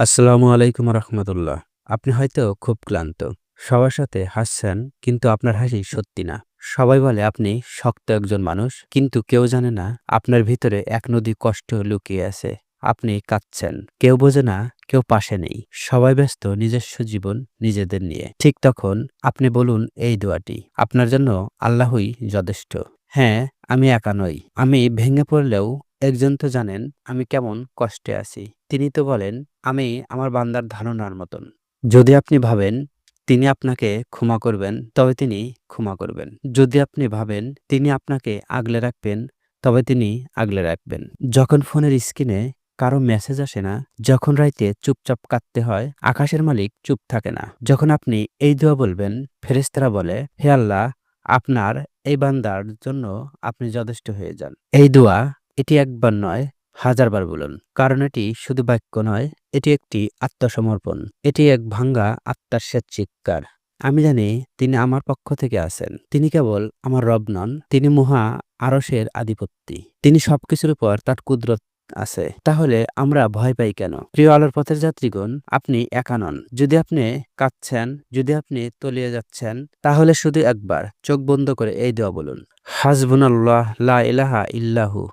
আসসালামু আলাইকুম রহমতুল্লাহ। আপনি হয়তো খুব ক্লান্ত। সবার সাথে হাসছেন, কিন্তু আপনার হাসি সত্যি না। সবাই বলে, আপনি শক্ত একজন মানুষ। কিন্তু কেউ জানে না, আপনার ভিতরে এক নদী কষ্ট লুকিয়ে আছে। আপনি কাঁদছেন। কেউ বোঝে না, কেউ পাশে নেই। সবাই ব্যস্ত নিজস্ব জীবন নিজেদের নিয়ে। ঠিক তখন আপনি বলুন, এই দোয়াটি আপনার জন্য আল্লাহই যথেষ্ট। হ্যাঁ আমি একা নই। আমি ভেঙে পড়লেও একজন তো জানেন আমি কেমন কষ্টে আছি। তিনি তো বলেন, আমি আমার বান্দার ধারণার মতন। যদি আপনি ভাবেন তিনি আপনাকে ক্ষমা করবেন, তবে তিনি ক্ষমা করবেন। যদি আপনি ভাবেন তিনি আপনাকে আগলে রাখবেন, তবে তিনি আগলে রাখবেন। যখন ফোনের স্ক্রিনে কারও মেসেজ আসে না, যখন রাইতে চুপচাপ কাঁদতে হয়, আকাশের মালিক চুপ থাকে না। যখন আপনি এই দোয়া বলবেন ফেরেস্তারা বলে, হে আল্লাহ, আপনার এই বান্দার জন্য আপনি যথেষ্ট হয়ে যান। এই দোয়া এটি একবার নয় হাজারবার বলুন, কারণ এটি শুধু বাক্য নয়, এটি একটি আত্মসমর্পণ। এটি এক ভাঙ্গা আত্মার স্বেচ্ছিকার আমি জানি তিনি আমার পক্ষ থেকে আছেন। তিনি কেবল আমার রব নন, তিনি মহা আরসের আধিপত্যি। তিনি সবকিছুর উপর তার কুদরত আছে। তাহলে আমরা ভয় পাই কেন? প্রিয় আলোর পথের যাত্রীগণ, আপনি একা নন। যদি আপনি কাঁদছেন, যদি আপনি তলিয়ে যাচ্ছেন, তাহলে শুধু একবার চোখ বন্ধ করে এই দোয়া বলুন। হাসবুনাল্লাহ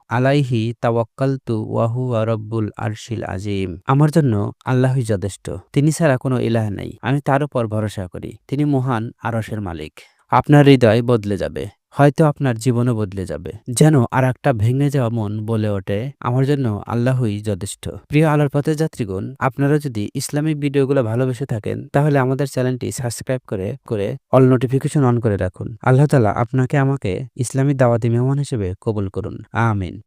আলাইহি তাওয়াক্কালতু ওয়াহু রব্বুল আরশিল আজিম আমার জন্য আল্লাহই যথেষ্ট। তিনি ছাড়া কোনো ইলাহ নেই। আমি তার উপর ভরসা করি। তিনি মহান আরশের মালিক। আপনার হৃদয় বদলে যাবে। হয়তো আপনার জীবনও বদলে যাবে, যেন আর একটা ভেঙে যাওয়া মন বলে ওঠে। আমার জন্য আল্লাহই যথেষ্ট। প্রিয় আলোর পথের যাত্রীগণ, আপনারা যদি ইসলামিক ভিডিওগুলো ভালোবেসে থাকেন, তাহলে আমাদের চ্যানেলটি সাবস্ক্রাইব করে করে অল নোটিফিকেশন অন করে রাখুন। আল্লাহ তালা আপনাকে আমাকে ইসলামী দাওয়াতি মেহমান হিসেবে কবুল করুন। আমিন।